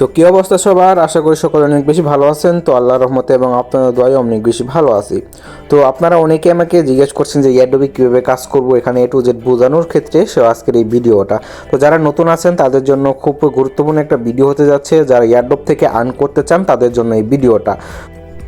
তো কী অবস্থা সবার? আশা করি সকলে অনেক বেশি ভালো আছেন। তো আল্লাহর রহমতে এবং আপনাদের দয়ে অনেক বেশি ভালো আছি। তো আপনারা অনেকে আমাকে জিজ্ঞেস করছেন যে ইয়ারডবি কীভাবে কাজ করব? এখানে এ টু জেড বোঝানোর ক্ষেত্রে সে আজকের এই ভিডিওটা। তো যারা নতুন আছেন, তাদের জন্য খুব গুরুত্বপূর্ণ একটা ভিডিও হতে যাচ্ছে। যারা ইয়ারডব থেকে আর্ন করতে চান, তাদের জন্য এই ভিডিওটা।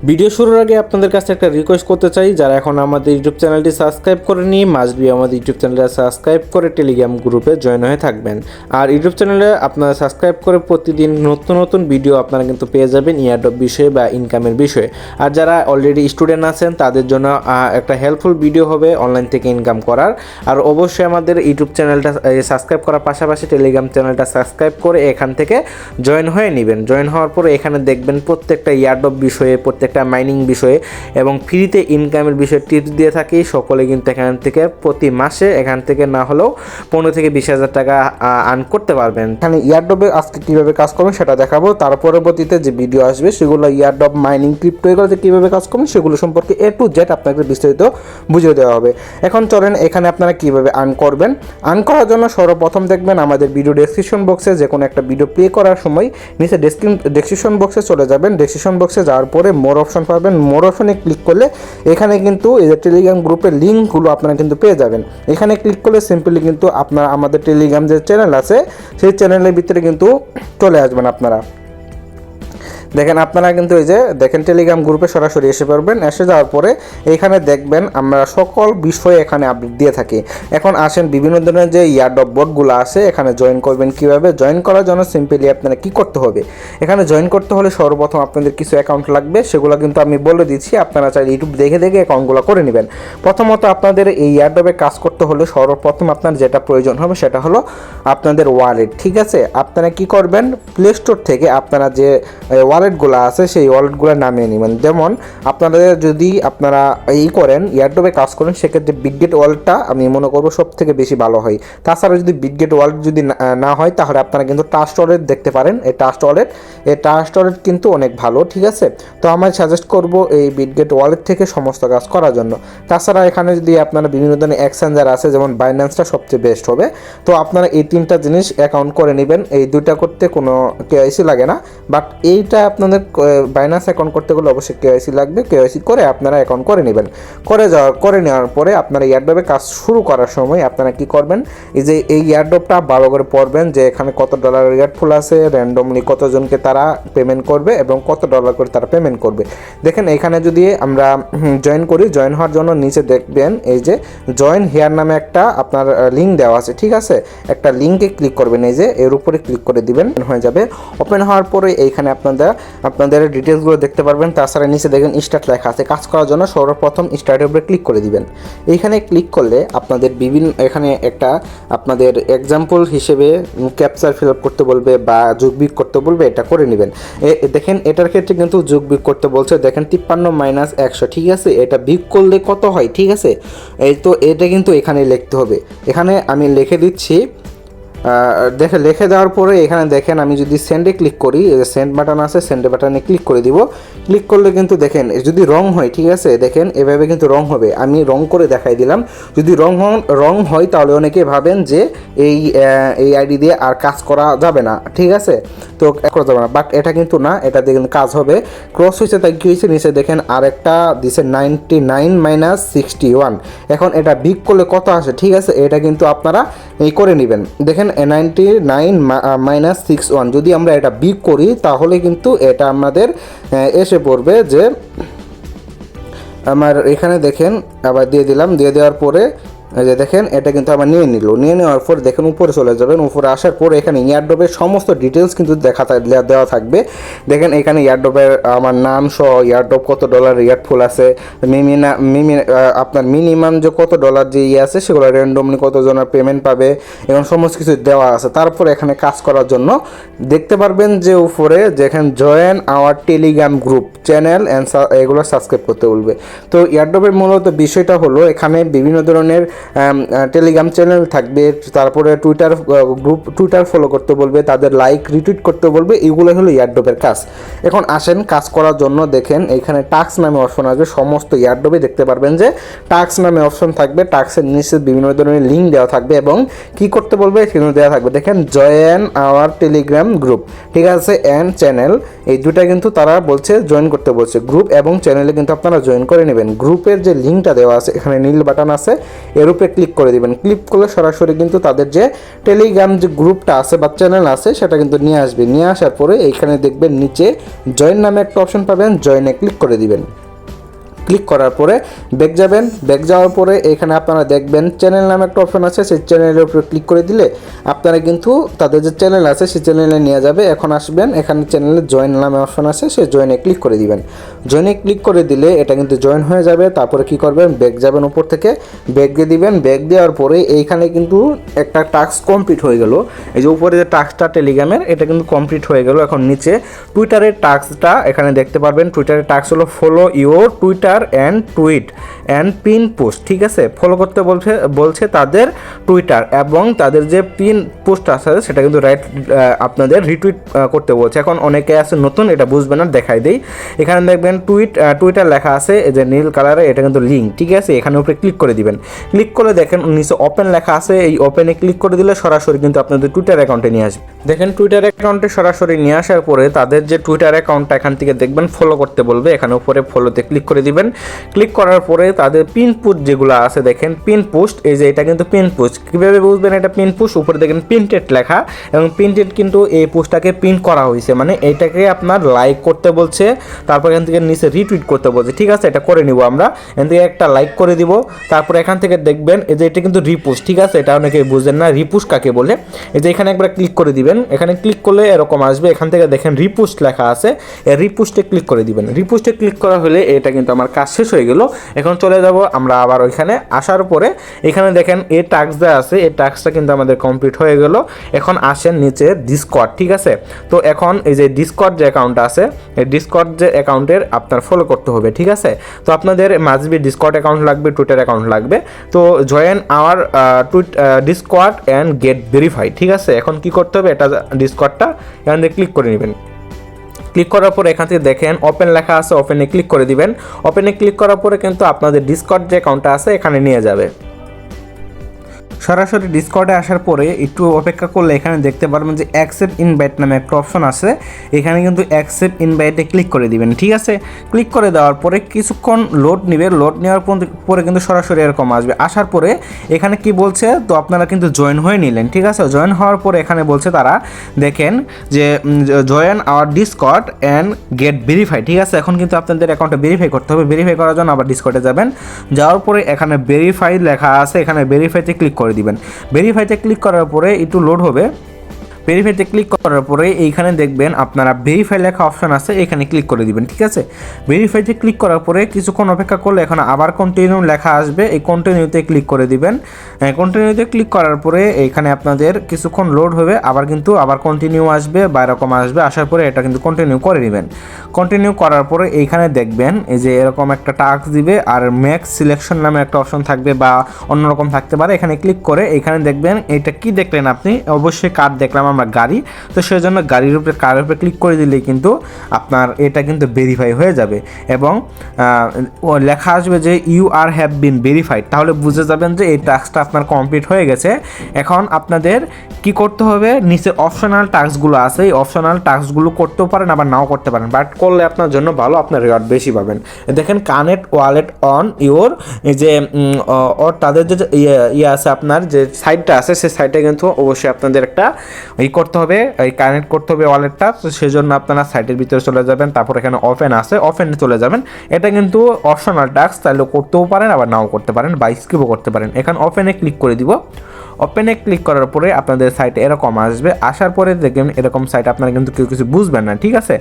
ভিডিও শুরুর আগে আপনাদের কাছে একটা রিকোয়েস্ট করতে চাই, যারা এখন আমাদের ইউটিউব চ্যানেলটি সাবস্ক্রাইব করেনি মাস্ট বি আমাদের ইউটিউব চ্যানেলটা সাবস্ক্রাইব করে টেলিগ্রাম গ্রুপে জয়েন হয়ে থাকবেন। আর ইউটিউব চ্যানেলে আপনারা সাবস্ক্রাইব করে প্রতিদিন নতুন নতুন ভিডিও আপনারা কিন্তু পেয়ে যাবেন ইয়ারডব বিষয়ে বা ইনকামের বিষয়ে। আর যারা অলরেডি স্টুডেন্ট আছেন, তাদের জন্য একটা হেল্পফুল ভিডিও হবে অনলাইন থেকে ইনকাম করার। আর অবশ্যই আমাদের ইউটিউব চ্যানেলটা সাবস্ক্রাইব করার পাশাপাশি টেলিগ্রাম চ্যানেলটা সাবস্ক্রাইব করে এখান থেকে জয়েন হয়ে নেবেন। জয়েন হওয়ার পরে এখানে দেখবেন প্রত্যেকটা ইয়ারডব বিষয়ে প্রত্যেকটা মাইনিং বিষয়ে এবং ফ্রিতে ইনকামের বিষয়ে টিপস দিয়ে থাকি। সকলে কিন্তু এখান থেকে প্রতি মাসে এখান থেকে না হলেও পনেরো থেকে বিশ হাজার টাকা আর্ন করতে পারবেন। এখানে ইয়ারডবে আজকে কীভাবে কাজ করবেন সেটা দেখাবো। তার পরবর্তীতে যে ভিডিও আসবে সেগুলো ইয়ারডব মাইনিং ক্রিপ্টো এগুলোতে কীভাবে কাজ করবেন সেগুলো সম্পর্কে এ টু জেড আপনাকে বিস্তারিত বুঝিয়ে দেওয়া হবে। এখন চলেন এখানে আপনারা কীভাবে আর্ন করবেন। আর্ন করার জন্য সর্বপ্রথম দেখবেন আমাদের ভিডিও ডেসক্রিপশন বক্সে যে কোনো একটা ভিডিও প্লে করার সময় নিচে ডেসক্রিপশন বক্সে চলে যাবেন। ডেসক্রিপশন বক্সে যাওয়ার পরে মোর অপশন পাবেন। মোর অপশনে ক্লিক করলে এখানে কিন্তু এই যে টেলিগ্রাম গ্রুপের লিঙ্কগুলো আপনারা কিন্তু পেয়ে যাবেন। এখানে ক্লিক করলে সিম্পলি কিন্তু আপনারা আমাদের টেলিগ্রাম যে চ্যানেল আছে, সেই চ্যানেলের ভিতরে কিন্তু চলে আসবেন আপনারা। দেখেন, আপনারা কিন্তু এই যে দেখেন টেলিগ্রাম গ্রুপে সরাসরি এসে পারবেন এসে যাওয়ার পরে এখানে দেখবেন, আমরা সকল বিষয়ে এখানে আপডেট দিয়ে থাকি। এখন আসেন, বিভিন্ন ধরনের যে ইয়ারডব বোর্ডগুলো আছে, এখানে জয়েন করবেন কীভাবে? জয়েন করার জন্য সিম্পলি আপনারা কি করতে হবে? এখানে জয়েন করতে হলে সর্বপ্রথম আপনাদের কিছু অ্যাকাউন্ট লাগবে, সেগুলো কিন্তু আমি বলে দিচ্ছি। আপনারা চাইলে ইউটিউব দেখে দেখে অ্যাকাউন্টগুলো করে নেবেন। প্রথমত আপনাদের এই ইয়ারডবে কাজ করতে হলে সর্বপ্রথম আপনার যেটা প্রয়োজন হবে, সেটা হলো আপনাদের ওয়ালেট ঠিক আছে? আপনারা কি করবেন? প্লে স্টোর থেকে আপনারা যে ওয়ালেটগুলো আছে, সেই ওয়ালেটগুলো নামিয়ে নেবেন। যেমন, আপনাদের যদি আপনারা এই করেন ইয়ারডবে কাজ করেন, সেক্ষেত্রে বিগগেট ওয়ালেটটা আমি মনে করব সব থেকে বেশি ভালো হয়। তাছাড়া যদি বিগগেট ওয়ালেট যদি না- হয়, তাহলে আপনারা কিন্তু টাস্ট ওয়ালেট দেখতে পারেন। এই টাস্ট ওয়ালেট এই টাস্ট ওয়ালেট কিন্তু অনেক ভালো, ঠিক আছে? তো আমি সাজেস্ট করব এই বিটগেট ওয়ালেট থেকে সমস্ত কাজ করার জন্য। তাছাড়া এখানে যদি আপনারা বিভিন্ন ধরনের এক্সচেঞ্জার আছে, যেমন বাইন্যান্সটা সবচেয়ে বেস্ট হবে। তো আপনারা এই তিনটা জিনিস অ্যাকাউন্ট করে নেবেন। এই দুইটা করতে কোনো কেআইসি লাগে না। বাট এইটা আপনাদের বাইন্যান্স অ্যাকাউন্ট করতে গেলে অবশ্যই কেওয়াইসি লাগবে। কেআইসি করে আপনারা অ্যাকাউন্ট করে নেবেন। করে যাওয়ার করে নেওয়ার পরে আপনারা ইয়ারডবে কাজ শুরু করার সময় আপনারা কি করবেন? এই যে এই ইয়ারডবটা ভালো করে পড়বেন যে এখানে কত ডলার ইয়ারফুল আছে র্যান্ডমলি কতজনকে তারা পেমেন্ট করবে এবং কত ডলার করে তারা পেমেন্ট করবে। দেখেন, এখানে যদি আমরা জয়েন করি জয়েন হওয়ার জন্য নিচে দেখবেন এই যে জয়েন হেয়ার নামে একটা আপনার লিঙ্ক দেওয়া আছে, ঠিক আছে? একটা লিঙ্কে ক্লিক করবেন, এই যে এর উপরে ক্লিক করে দিবেন, হয়ে যাবে। ওপেন হওয়ার পরে এইখানে আপনাদের আপনাদের ডিটেলসগুলো দেখতে পারবেন, তাছাড়া নিচে দেখবেন স্টার্ট লেখা আছে। কাজ করার জন্য সর্বপ্রথম স্টার্টের উপরে ক্লিক করে দিবেন। এইখানে ক্লিক করলে আপনাদের বিভিন্ন, এখানে একটা আপনাদের এক্সাম্পল হিসেবে ক্যাপচার ফিল আপ করতে বলবে বা যোগবিক করতে বলবে, এটা করে নেবেন। দেখেন এটার ক্ষেত্রে কিন্তু যোগবিক করতে বলছে, দেখেন তিপ্পান্ন মাইনাস একশো, ঠিক আছে? এটা বিগ করলে কত হয়, ঠিক আছে? এই তো এটা কিন্তু এখানে লিখতে হবে। এখানে আমি লিখে দিচ্ছি দেখে, লিখে দেওয়ার পরে এখানে দেখেন, আমি যদি সেন্ডে ক্লিক করি সেন্ড বাটন আছে সেন্ডে বাটনে ক্লিক করে দিব। ক্লিক করলে কিন্তু দেখেন, যদি রং হয়, ঠিক আছে, দেখেন, এভাবে কিন্তু রং হবে। আমি রং করে দেখাই দিলাম। যদি রং রং হয়, তাহলে অনেকে ভাবেন যে এই এই আইডি দিয়ে আর কাজ করা যাবে না, ঠিক আছে? তো করা যাবে না। বাট এটা কিন্তু না, এটা দেখেন কাজ হবে। ক্রস হয়েছে, তাই কি হয়েছে? নিচে দেখেন আর একটা দিছে ninety nine minus sixty one এখন এটা বিগ করলে কত আসে, ঠিক আছে? এটা কিন্তু আপনারা এই করে নেবেন। দেখেন ninety nine minus six one যদি আমরা এটা বিগ করি, তাহলে কিন্তু এটা আমাদের এসে পড়বে যে, আমার এখানে দেখেন, আবার দিয়ে দিলাম। দিয়ে দেওয়ার পরে এই যে দেখেন, এটা কিন্তু আমার নিয়ে নিল। নিয়ে নেওয়ার পর দেখেন উপরে চলে যাবেন। উপরে আসার পর এখানে ইয়ারডবের সমস্ত ডিটেলস কিন্তু দেখা দেওয়া থাকবে। দেখেন, এখানে ইয়ারডবের, আমার নাম সহ ইয়ারডব কত ডলার ইয়ারফুল আছে। মিমিনা মিমি আপনার মিনিমাম যে কত ডলার যে ইয়ে আছে, সেগুলো র্যান্ডমলি কতজনের পেমেন্ট পাবে এবং সমস্ত কিছু দেওয়া আছে। তারপরে এখানে কাজ করার জন্য দেখতে পারবেন যে উপরে যেখানে join our Telegram group channel and এগুলো সাবস্ক্রাইব করতে বলবে তো ইয়ারডবের মূলত বিষয়টা হলো, এখানে বিভিন্ন ধরনের টেলিগ্রাম চ্যানেল থাকবে, তারপরে টুইটার গ্রুপ টুইটার ফলো করতে বলবে, তাদের লাইক রিটুইট করতে বলবে এগুলো হলো ইয়ারডোবের কাজ। এখন আসেন কাজ করার জন্য দেখেন, এখানে টাক্স নামে অপশন আসবে সমস্ত ইয়ারডোবে দেখতে পারবেন যে টাক্স নামে অপশন থাকবে টাক্সের নিচে বিভিন্ন ধরনের লিঙ্ক দেওয়া থাকবে এবং কি করতে বলবে, সেখানে দেওয়া থাকবে। দেখেন জয়েন আওয়ার টেলিগ্রাম গ্রুপ ঠিক আছে? অ্যান্ড চ্যানেল এই দুটা কিন্তু তারা বলছে জয়েন করতে বলছে। গ্রুপ এবং চ্যানেলে কিন্তু আপনারা জয়েন করে নেবেন। গ্রুপের যে লিঙ্কটা দেওয়া আছে, এখানে নীল বাটন আছে, এর উপরে ক্লিক করে দিবেন। ক্লিক করলে সরাসরি কিন্তু তাদের যে টেলিগ্রাম যে গ্রুপটা আছে বা চ্যানেল আছে, সেটা কিন্তু নিয়ে আসবে। নিয়ে আসার পরে এইখানে দেখবেন নিচে জয়েন নামে একটা অপশন পাবেন। জয়েনে ক্লিক করে দিবেন। ক্লিক করার পরে ব্যাক যাবেন। ব্যাক যাওয়ার পরে এখানে আপনারা দেখবেন চ্যানেল নামে একটা অপশন আছে, সেই চ্যানেলের উপরে ক্লিক করে দিলে আপনারা কিন্তু তাদের যে চ্যানেল আছে, সেই চ্যানেলে নিয়ে যাবে। এখন আসবেন, এখানে চ্যানেলে জয়েন নামে অপশন আছে, সেই জয়েনে ক্লিক করে দিবেন। জয়েনে ক্লিক করে দিলে এটা কিন্তু জয়েন হয়ে যাবে। তারপরে কি করবেন? ব্যাক যাবেন উপর থেকে। ব্যাক দিয়ে দিবেন। ব্যাক দেওয়ার পরে এইখানে কিন্তু একটা টাস্ক কমপ্লিট হয়ে গেল। এই যে উপরে যে টাস্কটা টেলিগ্রামের, এটা কিন্তু কমপ্লিট হয়ে গেল। এখন নিচে টুইটারের টাস্কটা এখানে দেখতে পারবেন। টুইটারের টাস্ক হলো follow your Twitter and tweet and pin post ঠিক আছে? ফলো করতে বলছে বলছে তাদের টুইটার এবং তাদের যে পিন পোস্ট আছে, সেটা কিন্তু রাইট আপনাদের রিটুইট করতে বলছে। এখন অনেকে আছে নতুন, এটা বুঝবে না, দেখাই দেই। এখানে দেখবেন টুইট টুইটার লেখা আছে যে নীল কালারে এটা কিন্তু লিঙ্ক ঠিক আছে? এখানে উপরে ক্লিক করে দিবেন। ক্লিক করে দেখেন, নিচে ওপেন লেখা আছে, এই ওপেনে ক্লিক করে দিলে সরাসরি কিন্তু আপনাদের টুইটার অ্যাকাউন্টে নিয়ে আসবে। দেখেন টুইটার অ্যাকাউন্টে সরাসরি নিয়ে আসার পরে তাদের যে টুইটার অ্যাকাউন্টটা এখান থেকে দেখবেন ফলো করতে বলবে। এখানে উপরে ফলোতে ক্লিক করে দিবেন ক্লিক করার পরে তাদের পিন পোস্ট যেগুলো আছে দেখেন, পিন পোস্ট এই যে এটা কিন্তু পিন পোস্ট কীভাবে বুঝবেন এটা পিন পোস্ট উপরে দেখেন প্রিন্টেড লেখা এবং প্রিন্টেড কিন্তু এই পোস্টটাকে প্রিন্ট করা হয়েছে। মানে এটাকে আপনার লাইক করতে বলছে, তারপর এখান থেকে নিচে রিটুইট করতে বলছে। ঠিক আছে, এটা করে নিব আমরা। এখান থেকে একটা লাইক করে দিব। তারপর এখান থেকে দেখবেন এই যে এটা কিন্তু রিপোস্ট ঠিক আছে, এটা অনেকে বুঝেন না রিপোস্ট কাকে বলে। এই যে এখানে একবার ক্লিক করে দিবেন। এখানে ক্লিক করলে এরকম আসবে। এখান থেকে দেখেন রিপোস্ট লেখা আছে। রিপোস্টে ক্লিক করে দিবেন। রিপোস্টে ক্লিক করা হলে এটা কিন্তু আমার কাজ শেষ হয়ে গেল। এখন চলে যাব আমরা আবার ওইখানে। আসার পরে এখানে দেখেন এই টাস্ক দেওয়া আছে এই টাস্কটা কিন্তু আমাদের কমপ্লিট হয়ে গেল। এখন আসেন নিচে ডিসকট ঠিক আছে? তো এখন এই যে ডিসকট যে অ্যাকাউন্ট আছে, এই ডিসকট যে অ্যাকাউন্টের আপনার ফলো করতে হবে, ঠিক আছে? তো আপনাদের মাঝবি ডিসকট অ্যাকাউন্ট লাগবে টুইটার অ্যাকাউন্ট লাগবে। তো join our tweet discord and get verify ঠিক আছে? এখন কি করতে হবে? এটা ডিসকটটা এখান থেকে ক্লিক করে নেবেন। ক্লিক করার পর এখান থেকে দেখেন ওপেন লেখা আছে ওপেনে ক্লিক করে দিবেন। ওপেনে ক্লিক করার পরে কিন্তু আপনাদের ডিসকট যে অ্যাকাউন্টটা আছে, এখানে নিয়ে যাবে। সরাসরি ডিসকর্ডে আসার পরে একটু অপেক্ষা করলে এখানে দেখতে পারবেন যে অ্যাকসেপ্ট ইনভাইট নামে একটা অপশন আছে। এখানে কিন্তু অ্যাকসেপ্ট ইনভাইটে ক্লিক করে দিবেন, ঠিক আছে? ক্লিক করে দেওয়ার পরে কিছুক্ষণ লোড নেবে। লোড নেওয়ার পর- কিন্তু সরাসরি এরকম আসবে। আসার পরে এখানে কি বলছে? তো আপনারা কিন্তু জয়েন হয়ে নিলেন, ঠিক আছে? জয়েন হওয়ার পরে এখানে বলছে তারা, দেখেন যে join our Discord and get verify ঠিক আছে? এখন কিন্তু আপনাদের অ্যাকাউন্টে ভেরিফাই করতে হবে। ভেরিফাই করার জন্য আবার ডিসকর্ডে যাবেন। যাওয়ার পরে এখানে ভেরিফাই লেখা আছে। এখানে ভেরিফাইতে ক্লিক করে দিবেন। ভেরিফাইতে ক্লিক করার পরে একটু লোড হবে। ভেরিফাইতে ক্লিক করার পরে এইখানে দেখবেন আপনারা ভেরিফাই লেখা অপশন আছে, এখানে ক্লিক করে দিবেন, ঠিক আছে? ভেরিফাইতে ক্লিক করার পরে কিছুক্ষণ অপেক্ষা করলে এখন আবার কন্টিনিউ লেখা আসবে, এই কন্টিনিউতে ক্লিক করে দিবেন। কন্টিনিউতে ক্লিক করার পরে এইখানে আপনাদের কিছুক্ষণ লোড হবে, আবার কিন্তু আবার কন্টিনিউ আসবে বা এরকম আসবে, আসার পরে এটা কিন্তু কন্টিনিউ করে নেবেন। কন্টিনিউ করার পরে এইখানে দেখবেন, এই যে এরকম একটা টাস্ক দিবে, আর ম্যাক্স সিলেকশন নামে একটা অপশন থাকবে বা অন্যরকম থাকতে পারে, এখানে ক্লিক করে এখানে দেখবেন এটা কি দেখলেন আপনি? অবশ্যই কার্ড দেখলাম আমরা গাড়ি, তো সেই জন্য গাড়ির উপরে কার উপরে ক্লিক করে দিলেই কিন্তু আপনার এটা কিন্তু ভেরিফাই হয়ে যাবে এবং লেখা আসবে যে you are have been verified তাহলে বুঝে যাবেন যে এই টাস্কটা আপনার কমপ্লিট হয়ে গেছে। এখন আপনাদের কি করতে হবে? নিচে অপশনাল টাস্কগুলো আছে, এই অপশনাল টাস্কগুলো করতেও পারেন, আবার নাও করতে পারেন বাট করলে আপনার জন্য ভালো, আপনার রেওয়ার্ড বেশি পাবেন। দেখেন কানেক্ট ওয়ালেট অন ইউর যে ওর তাদের যে ইয়ে ইয়ে আছে আপনার, যে সাইটটা আছে সেই সাইটে কিন্তু অবশ্যই আপনাদের একটা ই করতে হবে, এই কানেক্ট করতে হবে ওয়ালেটটা তো সেজন্য আপনারা সাইটের ভিতরে চলে যাবেন, তারপর এখানে ওপেন আছে অফেনে চলে যাবেন। এটা কিন্তু অপশনাল টাস্ক তাহলে করতেও পারেন, আবার নাও করতে পারেন বা স্কিপও করতে পারেন। এখানে ওপেনে ক্লিক করে দিব। ওপেনে ক্লিক করার পরে আপনাদের সাইট এরকম আসবে। আসার পরে দেখবেন এরকম সাইট আপনারা কিন্তু কেউ কিছু বুঝবেন না, ঠিক আছে?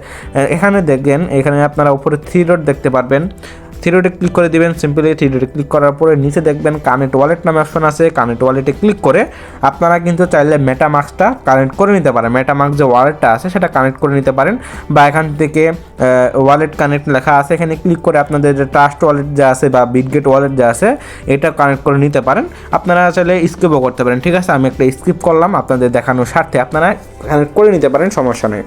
এখানে দেখবেন, এখানে আপনারা উপরে থ্রি ডট দেখতে পারবেন। থ্রিডোতে ক্লিক করে দিবেন, সিম্পলি থ্রিডোতে ক্লিক করার পরে নিচে দেখবেন কানেক্ট ওয়ালেট নামে অপশন আছে, কানেক্ট ওয়ালেটে ক্লিক করে আপনারা কিন্তু চাইলে মেটামার্কসটা কানেক্ট করে নিতে পারেন। মেটামার্ক যে ওয়ালেটটা আছে, সেটা কানেক্ট করে নিতে পারেন বা এখান থেকে ওয়ালেট কানেক্ট লেখা আছে, এখানে ক্লিক করে আপনাদের যে ট্রাস্ট ওয়ালেট যা আছে বা বিটগেট ওয়ালেট যা আছে, এটা কানেক্ট করে নিতে পারেন। আপনারা চাইলে স্কিপও করতে পারেন, ঠিক আছে? আমি একটা স্কিপ করলাম, আপনাদের দেখানোর স্বার্থে আপনারা কানেক্ট করে নিতে পারেন, সমস্যা নেই।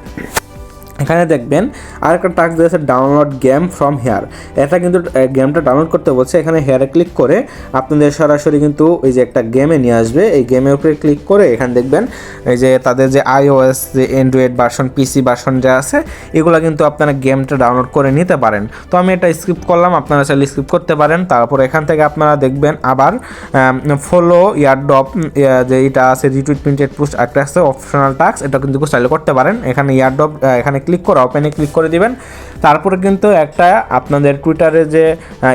এখানে দেখবেন আরেকটা টাস্ক দিয়েছে ডাউনলোড গেম ফ্রম হেয়ার। এটা কিন্তু গেমটা ডাউনলোড করতে বলছে, এখানে হেয়ারে ক্লিক করে আপনাদের সরাসরি কিন্তু ওই যে একটা গেমে নিয়ে আসবে। এই গেমের উপরে ক্লিক করে এখানে দেখবেন এই যে তাদের যে আইওএস যে অ্যান্ড্রয়েড ভার্সন পিসি ভার্সন যা আছে, এগুলো কিন্তু আপনারা গেমটা ডাউনলোড করে নিতে পারেন। তো আমি এটা স্কিপ করলাম, আপনারা চাইলে স্কিপ করতে পারেন। তারপর এখান থেকে আপনারা দেখবেন আবার ফলো ইয়ারডপ যে এটা আছে রিটুইট প্রিন্টেড পোস্ট একটা আছে অপশনাল টাস্ক এটা কিন্তু চাইলে করতে পারেন। এখানে ইয়ারডপ এখানে ক্লিক করে ওপেনে ক্লিক করে দিবেন। তারপরে কিন্তু একটা আপনাদের টুইটারে যে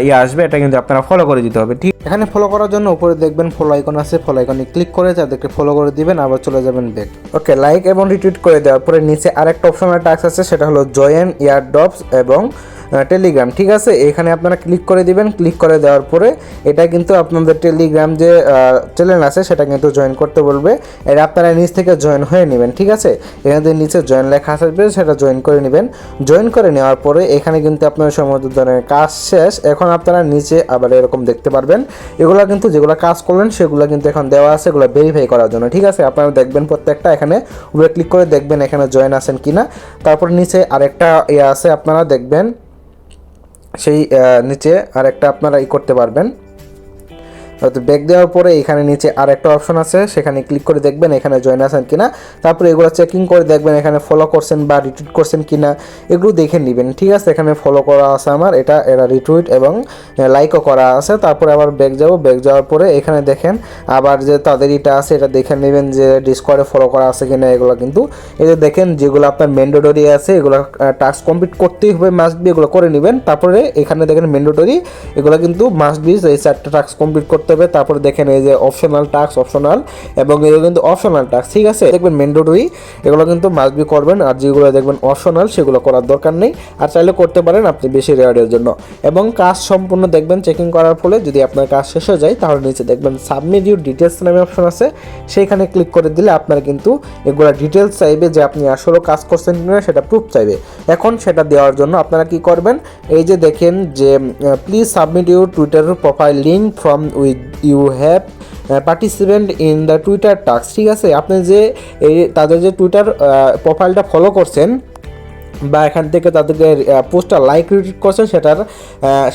ইয়ে আসবে, এটা কিন্তু আপনারা ফলো করে দিতে হবে। ঠিক এখানে ফলো করার জন্য উপরে দেখবেন ফলো আইকন আছে। ফলো আইকনে ক্লিক করে তাদেরকে ফলো করে দিবেন, আবার চলে যাবেন ব্যাক ওকে লাইক এবং রিটুইট করে দেওয়ার পরে নিচে আরেকটা অপশন টাস্ক আছে, সেটা হলো জয়েন ইয়ারডপস এবং টেলিগ্রাম ঠিক আছে? এখানে আপনারা ক্লিক করে দিবেন। ক্লিক করে দেওয়ার পরে এটা কিন্তু আপনাদের টেলিগ্রাম যে চ্যানেল আছে, সেটা কিন্তু জয়েন করতে বলবে। এটা আপনারা নিচ থেকে জয়েন হয়ে নেবেন, ঠিক আছে? এখানে নিচে জয়েন লেখা আসবে সেটা জয়েন করে নেবেন। জয়েন করে নেওয়ার পরে এখানে কিন্তু আপনার সমস্ত ধরনের কাজ শেষ। এখন আপনারা নিচে আবার এরকম দেখতে পারবেন। এগুলো কিন্তু যেগুলো কাজ করলেন, সেগুলো কিন্তু এখন দেওয়া আছে, এগুলো ভেরিফাই করার জন্য, ঠিক আছে? আপনারা দেখবেন প্রত্যেকটা এখানে। উপরে ক্লিক করে দেখবেন এখানে জয়েন আছেন কিনা। তারপর নিচে আরেকটা ইয়ে আছে, আপনারা দেখবেন সেই নিচে আর একটা আপনারা ই করতে পারবেন। হয়তো ব্যাক দেওয়ার পরে এখানে নিচে আর একটা অপশন আছে, সেখানে ক্লিক করে দেখবেন এখানে জয়েন আছেন কিনা। তারপরে এগুলো চেকিং করে দেখবেন এখানে ফলো করছেন বা রিটুইট করছেন কিনা, এগুলো দেখে নেবেন। ঠিক আছে, এখানে ফলো করা আছে আমার, এটা এরা রিটুইট এবং লাইকও করা আছে। তারপরে আবার ব্যাক যাব ব্যাক যাওয়ার পরে এখানে দেখেন, আবার যে তাদের এটা আছে, এটা দেখে নেবেন যে ডিসকর্ডে ফলো করা আছে কিনা এগুলো কিন্তু। যে দেখেন, যেগুলো আপনার ম্যান্ডেটরি আছে, এগুলো টাস্ক কমপ্লিট করতেই হবে মাস্ট বি এগুলো করে নেবেন। তারপরে এখানে দেখেন ম্যান্ডেটরি এগুলো কিন্তু মাস্ট বি এই চারটা টাস্ক কমপ্লিট করতে হবে। তারপরে দেখেন এই যে অপশনাল টাস্ক অপশনাল এবং এগুলো কিন্তু অপশনাল টাস্ক ঠিক আছে? দেখবেন ম্যান্ডেটরি এগুলো কিন্তু মাস্ট বি করবেন। আর যেগুলো দেখবেন অপশনাল সেগুলো করার দরকার নেই। আর চাইলে করতে পারেন আপনি বেশি রেওয়ার্ডের জন্য। এবং কাজ সম্পূর্ণ দেখবেন চেকিং করার ফলে যদি আপনার কাজ শেষ হয়ে যায়, তাহলে নিচে দেখবেন সাবমিট ইউর ডিটেলস নামে অপশন আছে। সেইখানে ক্লিক করে দিলে আপনার কিন্তু এগুলো ডিটেলস চাইবে যে আপনি আসলে কাজ করছেন কিনা, সেটা প্রুফ চাইবে। এখন সেটা দেওয়ার জন্য আপনারা কি করবেন? এই যে দেখেন যে please submit your Twitter profile link from with you have participant in the Twitter task ঠিক আছে? আপনি যে এই, তাদের যে টুইটার প্রোফাইলটা ফলো করছেন বা এখান থেকে তাদেরকে পোস্টটা লাইক রিটুইট করছেন সেটার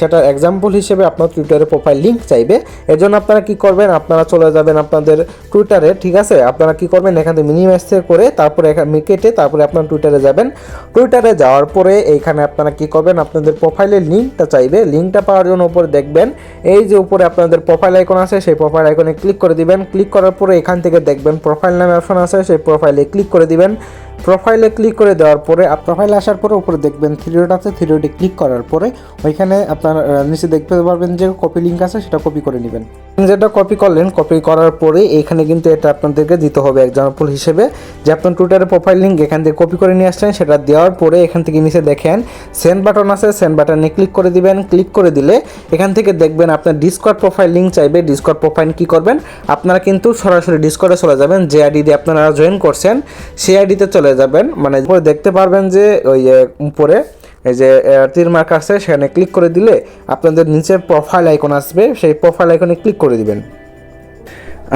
সেটার এক্সাম্পল হিসেবে আপনার টুইটারে প্রোফাইল লিঙ্ক চাইবে। এর জন্য আপনারা কি করবেন? আপনারা চলে যাবেন আপনাদের টুইটারে ঠিক আছে? আপনারা কি করবেন? এখান থেকে মিনিমাইজ করে তারপরে এখানে কেটে তারপরে আপনার টুইটারে যাবেন। টুইটারে যাওয়ার পরে এইখানে আপনারা কি করবেন? আপনাদের প্রোফাইলের লিঙ্কটা চাইবে। লিঙ্কটা পাওয়ার জন্য উপরে দেখবেন, এই যে উপরে আপনাদের প্রোফাইল আইকন আছে, সেই প্রোফাইল আইকনে ক্লিক করে দিবেন। ক্লিক করার পরে এখান থেকে দেখবেন প্রোফাইল নামে অপশন আছে, সেই প্রোফাইলে ক্লিক করে দিবেন। প্রোফাইলে ক্লিক করে দেওয়ার পরে প্রোফাইলে আসার পরে উপরে দেখবেন থ্রিডট আছে। থ্রিডটে ক্লিক করার পরে ওইখানে আপনার নিচে দেখতে পারবেন যে কপি লিঙ্ক আছে, সেটা কপি করে নেবেন। যেটা কপি করলেন কপি করার পরে এখানে কিন্তু এটা আপনাদেরকে দিতে হবে এক্সাম্পল হিসেবে যে আপনার টুইটারের প্রোফাইল লিঙ্ক এখান থেকে কপি করে নিয়ে আসছেন, সেটা দেওয়ার পরে এখান থেকে নিচে দেখেন সেন্ড বাটন আছে সেন্ড বাটনে ক্লিক করে দিবেন। ক্লিক করে দিলে এখান থেকে দেখবেন আপনার ডিসকর্ড প্রোফাইল লিঙ্ক চাইবে। ডিসকর্ড প্রোফাইল কি করবেন? আপনারা কিন্তু সরাসরি ডিসকর্ডে চলে যাবেন। যে আইডি দিয়ে আপনারা জয়েন করছেন, সেই আইডিতে চলে যাবেন। মানে দেখতে পারবেন যে ওই উপরে, এই যে তীর মার্ক আছে, সেখানে ক্লিক করে দিলে আপনাদের নিচে প্রোফাইল আইকন আসবে। সেই প্রোফাইল আইকনে ক্লিক করে দিবেন।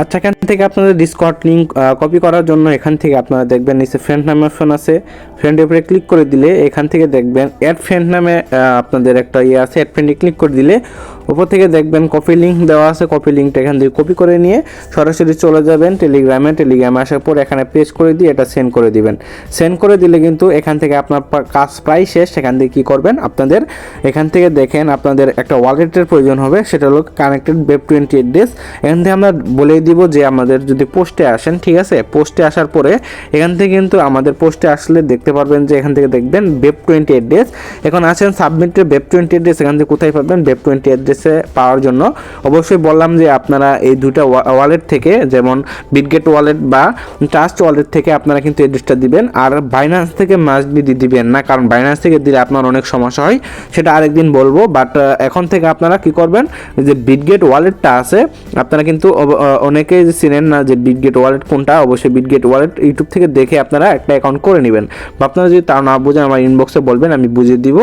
আচ্ছা এখান থেকে আপনাদের ডিসকর্ড লিঙ্ক কপি করার জন্য এখান থেকে আপনারা দেখবেন নিচে ফ্রেন্ড নামে অপশন আছে। ফ্রেন্ডের উপরে ক্লিক করে দিলে এখান থেকে দেখবেন অ্যাড ফ্রেন্ড নামে আপনাদের একটা ইয়ে আছে অ্যাড ফ্রেন্ডে ক্লিক করে দিলে উপর থেকে দেখবেন কপি লিঙ্ক দেওয়া আছে। কপি লিঙ্কটা এখান থেকে কপি করে নিয়ে সরাসরি চলে যাবেন টেলিগ্রামে টেলিগ্রামে আসার পর এখানে পেজ করে দিয়ে এটা সেন্ড করে দিবেন। সেন্ড করে দিলে কিন্তু এখান থেকে আপনার কাজ প্রায় শেষ। সেখান থেকে কী করবেন? আপনাদের এখান থেকে দেখেন আপনাদের একটা ওয়ালেটের প্রয়োজন হবে। সেটা হলো connected web twenty eight days এখান থেকে আমরা বলে দিব যে আমাদের যদি পোস্টে আসেন, ঠিক আছে? পোস্টে আসার পরে এখান থেকে কিন্তু আমাদের পোস্টে আসলে দেখতে পারবেন যে এখান থেকে দেখবেন ওয়েব টোয়েন্টি এইট ডেজ এখন আছেন সাবমিটের ওয়েব টোয়েন্টি এইট ডেজ এখান থেকে কোথায় পাবেন? ওয়েব টোয়েন্টি এইট ডেজ অ্যাড্রেসে পাওয়ার জন্য। অবশ্যই বললাম যে আপনারা এই দুটা ওয়ালেট থেকে, যেমন বিটগেট ওয়ালেট বা ট্রাস্ট ওয়ালেট থেকে আপনারা কিন্তু অ্যাড্রেসটা দিবেন। আর বাইন্যান্স থেকে মাস্ট বি দিবেন না, কারণ বাইন্যান্স থেকে দিলে আপনার অনেক সমস্যা হয়, সেটা আরেকদিন বলব। বাট এখন থেকে আপনারা কি করবেন যে বিটগেট ওয়ালেটটা আছে, আপনারা কিন্তু অনেকেই যে চিনেন না যে বিটগেট ওয়ালেট কোনটা, অবশ্যই বিটগেট ওয়ালেট ইউটিউব থেকে দেখে আপনারা একটা অ্যাকাউন্ট করে নেবেন। বা আপনারা যদি তাও না বুঝেন, আমার ইনবক্সে বলবেন, আমি বুঝিয়ে দিব।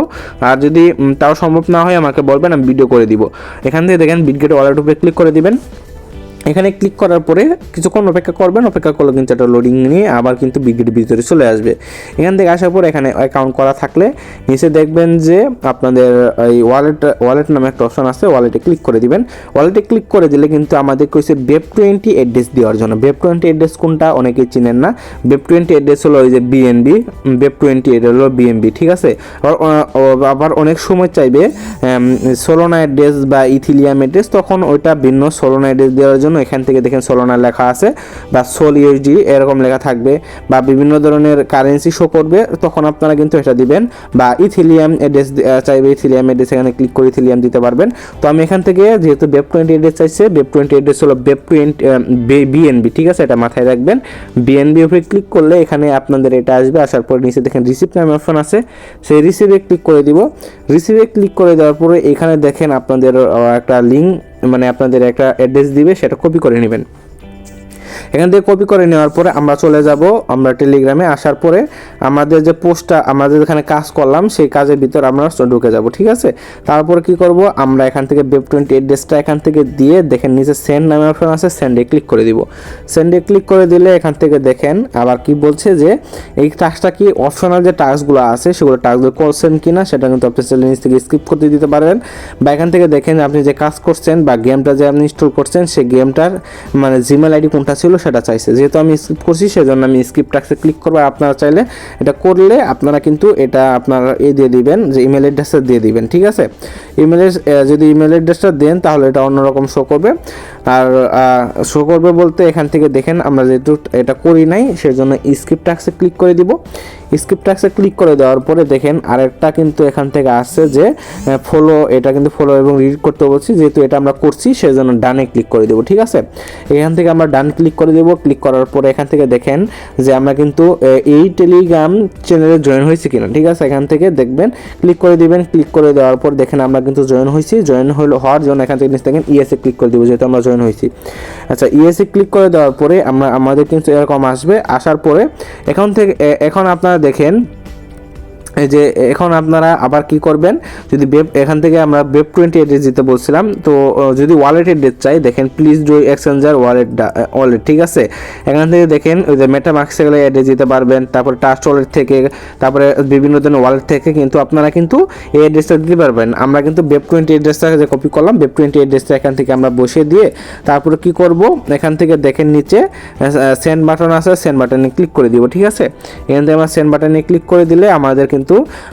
আর যদি তাও সম্ভব না হয়, আমাকে বলবেন, আমি ভিডিও করে দিব। এখান থেকে দেখেন বিটগেট ওয়ালেট উপরে ক্লিক করে দিবেন। এখানে ক্লিক করার পরে কিছুক্ষণ অপেক্ষা করবেন, অপেক্ষা করলে কিন্তু একটা লোডিং নিয়ে আবার কিন্তু বিগেট ভিতরে চলে আসবে। এখান থেকে আসার পর এখানে অ্যাকাউন্ট করা থাকলে নিচে দেখবেন যে আপনাদের এই ওয়ালেট ওয়ালেট নামে একটা অপশন আছে ওয়ালেটে ক্লিক করে দিবেন। ওয়ালেটে ক্লিক করে দিলে কিন্তু আমাদের কইছে বেব টোয়েন্টি অ্যাড্রেস দেওয়ার জন্য। বেব টোয়েন্টি অ্যাড্রেস কোনটা অনেকেই চিনেন না। বেব টোয়েন্টি অ্যাড্রেস হলো ওই যে বিএনবি বেব টোয়েন্টি এটা হলো বিএনবি ঠিক আছে? আবার আবার অনেক সময় চাইবে সোলোনা অ্যাড্রেস বা ইথিলিয়াম অ্যাড্রেস তখন ওইটা ভিন্ন সোলোনা অ্যাড্রেস দেওয়ার জন্য এখান থেকে দেখেন সোলোনা লেখা আছে বা সোল ইউএসডি এরকম লেখা থাকবে বা বিভিন্ন ধরনের কারেন্সি শো করবে, তখন আপনারা কিন্তু এটা দিবেন বা ইথিলিয়াম অ্যাড্রেস চাইবে ইথিলিয়াম অ্যাড্রেস এখানে ক্লিক করে ইথিলিয়াম দিতে পারবেন। তো আমি এখান থেকে যেহেতু বেব টোয়েন্টি অ্যাড্রেস চাইছে বেব টোয়েন্টি অ্যাড্রেস হলো বেব টোয়েন্টি বিএনবি ঠিক আছে? এটা মাথায় রাখবেন। বিএনবি উপরে ক্লিক করলে এখানে আপনাদের এটা আসবে, আসার পর নিচে দেখেন রিসিপ্ট নামে অপশন আছে। সেই রিসিভে ক্লিক করে দিব। রিসিভে ক্লিক করে দেওয়ার পরে এখানে দেখেন আপনাদের একটা লিঙ্ক মানে আপনাদের একটা অ্যাড্রেস দিবে সেটা কপি করে নেবেন। এখান থেকে কপি করে নেওয়ার পরে আমরা চলে যাব আমরা টেলিগ্রামে আসার পরে আমাদের যে পোস্টটা আমাদের যেখানে কাজ করলাম, সেই কাজের ভিতর আমরা ঢুকে যাব, ঠিক আছে? তারপর কি করব? আমরা এখান থেকে বেব টোয়েন্টি অ্যাড্রেসটা এখান থেকে দিয়ে দেখেন নিচে সেন্ড নামে অপশন আছে সেন্ডে ক্লিক করে দিব। সেন্ডে ক্লিক করে দিলে এখান থেকে দেখেন আবার কি বলছে যে, এই টাস্কটা কি অপশনাল যে টাস্কগুলো আছে, সেগুলো টাস্কগুলো করছেন কি না সেটা কিন্তু আপনি চাইলে নিচ থেকে স্কিপ করতে দিতে পারেন। বা এখান থেকে দেখেন আপনি যে কাজ করছেন বা গেমটা যে আপনি ইনস্টল করছেন, সেই গেমটার মানে জিমেল আইডি কোনটা ছিল সেটা চাইছে। যেহেতু আমি স্কিপ করছি, সেজন্য আমি স্কিপ টাক্সে ক্লিক করব। আপনারা চাইলে এটা করলে আপনারা কিন্তু এটা আপনারা এ দিয়ে দিবেন, যে ইমেল অ্যাড্রেসে দিয়ে দিবেন, ঠিক আছে? ইমেলের যদি ইমেল অ্যাড্রেসটা দেন, তাহলে এটা অন্যরকম শো করবে। আর শো করবে বলতে এখান থেকে দেখেন, আমরা যেহেতু এটা করি নাই, সেজন্য স্কিপ টাক্সে ক্লিক করে দিব। স্কিপ টাক্সে ক্লিক করে দেওয়ার পরে দেখেন, আরেকটা কিন্তু এখান থেকে আসছে যে ফলো এটা কিন্তু ফলো এবং রিড করতে বলছি, যেহেতু এটা আমরা করছি, সেজন্য ডানে ক্লিক করে দেবো, ঠিক আছে? এখান থেকে আমরা ডান ক্লিক করে দেবো ক্লিক করার পরে এখান থেকে দেখেন যে আমরা কিন্তু এই টেলিগ্রাম চ্যানেলে জয়েন হয়েছি কিনা, ঠিক আছে? এখান থেকে দেখবেন ক্লিক করে দিবেন ক্লিক করে দেওয়ার পর দেখেন আমরা কিন্তু জয়েন হয়েছি জয়েন হলো হওয়ার জন্য এখান থেকে দেখেন ইএসএ ক্লিক করে দিব, যেহেতু আমরা জয়েন হয়েছি আচ্ছা ইএসএ ক্লিক করে দেওয়ার পরে আমরা, আমাদের কিন্তু এরকম আসবে। আসার পরে, এখন থেকে এখন আপনারা দেখেন এই যে এখন আপনারা আবার কি করবেন? যদি বেব এখান থেকে আমরা বেব টোয়েন্টি এড্রেস দিতে বলছিলাম, তো যদি ওয়ালেট এড্রেস চাই, দেখেন please do exchanger wallet wallet ঠিক আছে? এখান থেকে দেখেন, ওই যে মেটামাক্সে গেলে অ্যাড্রেস দিতে পারবেন, তারপরে টাস্ট ওয়ালেট থেকে, তারপরে বিভিন্ন ধরনের ওয়ালেট থেকে কিন্তু আপনারা কিন্তু এই অ্যাড্রেসটা দিতে পারবেন। আমরা কিন্তু বেব টোয়েন্টি অ্যাড্রেসটা যে কপি করলাম বেব টোয়েন্টি অ্যাড্রেসটা এখান থেকে আমরা বসিয়ে দিয়ে তারপরে কি করব? এখান থেকে দেখেন নিচে সেন্ড বাটন আছে সেন্ড বাটনে ক্লিক করে দিব, ঠিক আছে? এখান থেকে আমরা সেন্ড বাটনে ক্লিক করে দিলে আমাদের কিন্তু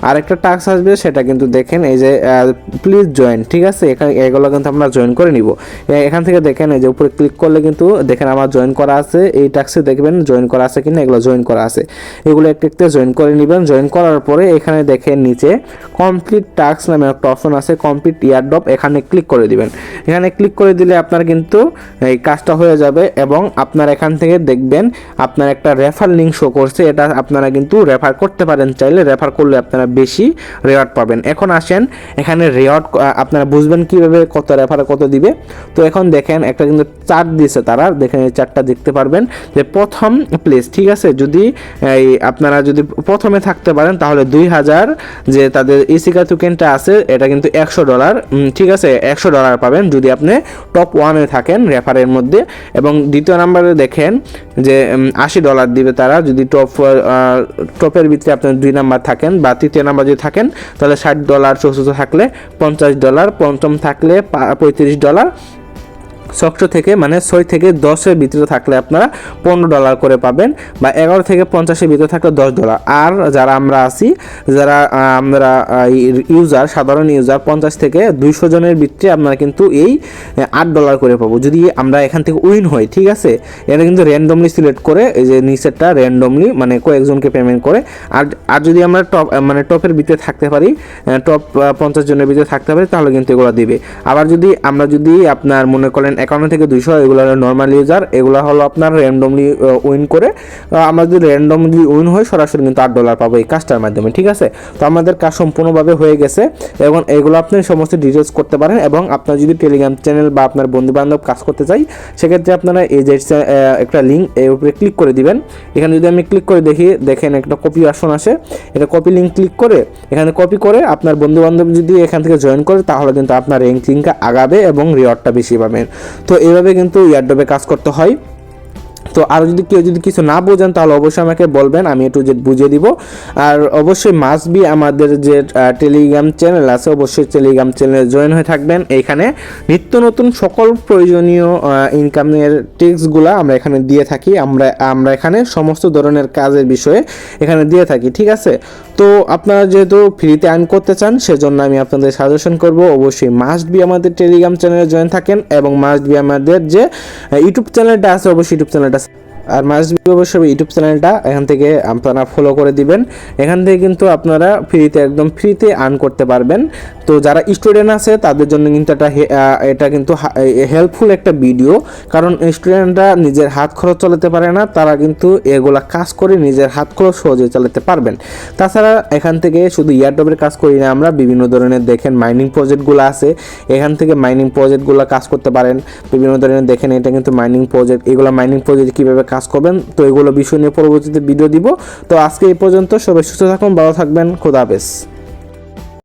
আরেকটা টাস্ক আসবে, সেটা কিন্তু দেখেন এই যে প্লিজ জয়েন ঠিক আছে? এখানে, এগুলো কিন্তু আমরা জয়েন করে নিব। এখান থেকে দেখেন এই যে উপরে ক্লিক করলে কিন্তু দেখেন আমার জয়েন করা আছে। এই টাস্কে দেখবেন জয়েন করা আছে কিনা, এগুলো জয়েন করা আছে। এগুলো একটা একটা জয়েন করে নেবেন। জয়েন করার পরে এখানে দেখেন নিচে কমপ্লিট টাস্ক নামে একটা অপশন আছে কমপ্লিট ইয়ার ইয়ারড্রপ এখানে ক্লিক করে দিবেন। এখানে ক্লিক করে দিলে আপনার কিন্তু এই কাজটা হয়ে যাবে এবং আপনার এখান থেকে দেখবেন আপনার একটা রেফার লিঙ্ক শো করছে। এটা আপনারা কিন্তু রেফার করতে পারেন, চাইলে রেফার করলে আপনারা বেশি রেওয়ার্ড পাবেন। এখন আসেন, এখানে রেওয়ার্ড আপনারা বুঝবেন কীভাবে কত রেফারে কত দিবে। তো এখন দেখেন, একটা কিন্তু চার্ট দিয়েছে তারা, দেখেন এই চার্টটা দেখতে পারবেন যে প্রথম প্লেস ঠিক আছে? যদি, এই আপনারা যদি প্রথমে থাকতে পারেন, তাহলে দুই হাজার যে তাদের ইসিকা টোকেনটা আছে, এটা কিন্তু একশো ডলার ঠিক আছে? একশো ডলার পাবেন যদি আপনি টপ ওয়ানে থাকেন রেফারের মধ্যে। এবং দ্বিতীয় নাম্বারে দেখেন যে আশি ডলার দিবে তারা, যদি টপ টপের ভিতরে আপনার দুই নাম্বার থাকেন বা তৃতীয় নাম্বার যদি থাকেন, তাহলে ষাট ডলার চতুর্থ থাকলে পঞ্চাশ ডলার পঞ্চম থাকলে পঁয়ত্রিশ ডলার সক্স থেকে মানে ছয় থেকে দশের ভিতরে থাকলে আপনারা পনেরো ডলার করে পাবেন বা এগারো থেকে পঞ্চাশের ভিতরে থাকলে দশ ডলার আর যারা আমরা আছি, যারা আমরা ইউজার সাধারণ ইউজার পঞ্চাশ থেকে দুইশো জনের ভিতরে আপনারা কিন্তু এই আট ডলার করে পাবো। যদি আমরা এখান থেকে উইন হই ঠিক আছে? এটা কিন্তু র্যান্ডমলি সিলেক্ট করে এই যে নিচেরটা র্যান্ডমলি মানে কয়েকজনকে পেমেন্ট করে। আর আর যদি আমরা টপ মানে টপের ভিতরে থাকতে পারি টপ পঞ্চাশ জনের ভিতরে থাকতে পারি, তাহলে কিন্তু এগুলো দিবে। আবার যদি আমরা যদি আপনার মনে করেন একান্ন থেকে দুইশো, এগুলো হলো নর্মাল ইউজার এগুলো হলো আপনার র্যান্ডমলি উইন করে। আমরা যদি র্যান্ডমলি উইন হয়, সরাসরি কিন্তু আট ডলার পাবো এই কাজটার মাধ্যমে, ঠিক আছে? তো আমাদের কাজ সম্পূর্ণভাবে হয়ে গেছে এবং এগুলো আপনি সমস্ত ডিটেলস করতে পারেন এবং আপনার যদি টেলিগ্রাম চ্যানেল বা আপনার বন্ধু বান্ধব কাজ করতে চাই, সেক্ষেত্রে আপনারা এই যে একটা লিঙ্ক এর উপরে ক্লিক করে দিবেন। এখানে যদি আমি ক্লিক করে দেখি, দেখেন একটা কপি আসন আসে। এটা কপি লিঙ্ক ক্লিক করে, এখানে কপি করে আপনার বন্ধু বান্ধব যদি এখান থেকে জয়েন করে, তাহলে কিন্তু আপনার র্যাঙ্কিংটা আগাবে এবং রিওয়ার্ডটা বেশি পাবেন। তো এইভাবে কিন্তু ইয়ারডবে কাজ করতে হয়। তো আর যদি কেউ যদি কিছু না বোঝেন, তাহলে অবশ্যই আমাকে বলবেন, আমি একটু বুঝিয়ে দিব। আর অবশ্যই মাস্ট বি আমাদের যে টেলিগ্রাম চ্যানেল আছে, অবশ্যই টেলিগ্রাম চ্যানেলে জয়েন হয়ে থাকবেন। এইখানে নিত্য নতুন সকল প্রয়োজনীয় ইনকামের টিপসগুলো আমরা এখানে দিয়ে থাকি। আমরা আমরা এখানে সমস্ত ধরনের কাজের বিষয়ে এখানে দিয়ে থাকি, ঠিক আছে? তো আপনারা যেহেতু ফ্রিতে আর্ন করতে চান, সেজন্য আমি আপনাদের সাজেশন করব, অবশ্যই মাস্ট বি আমাদের টেলিগ্রাম চ্যানেলে জয়েন থাকেন এবং মাস্ট বি আমাদের যে ইউটিউব চ্যানেলটা আছে, অবশ্যই ইউটিউব চ্যানেলটা আর মাস্ট বি অবশ্যই ইউটিউব চ্যানেলটা এখান থেকে আপনারা ফলো করে দিবেন। এখান থেকে কিন্তু আপনারা ফ্রিতে একদম ফ্রিতে আর্ন করতে পারবেন। তো যারা স্টুডেন্ট আছে তাদের জন্য কিন্তু আহ, এটা কিন্তু হেল্পফুল একটা ভিডিও কারণ স্টুডেন্টরা নিজের হাত খরচ চালাতে পারে না তারা কিন্তু এগুলা কাজ করে নিজের হাত খরচ সহজে চালাতে পারবেন। তাছাড়া এখান থেকে শুধু ইয়ারডবের কাজ করি না আমরা বিভিন্ন ধরনের দেখেন মাইনিং প্রজেক্টগুলো আছে। এখান থেকে মাইনিং প্রজেক্টগুলো কাজ করতে পারেন। বিভিন্ন ধরনের দেখেন এটা কিন্তু মাইনিং প্রজেক্ট এগুলো মাইনিং প্রজেক্ট কীভাবে কাজ করবেন। তো এগুলো বিষয় নিয়ে পরবর্তীতে ভিডিও দিব। তো আজকে এই পর্যন্ত সবাই সুস্থ থাকুন, ভালো থাকবেন। খোদা হাফেজ।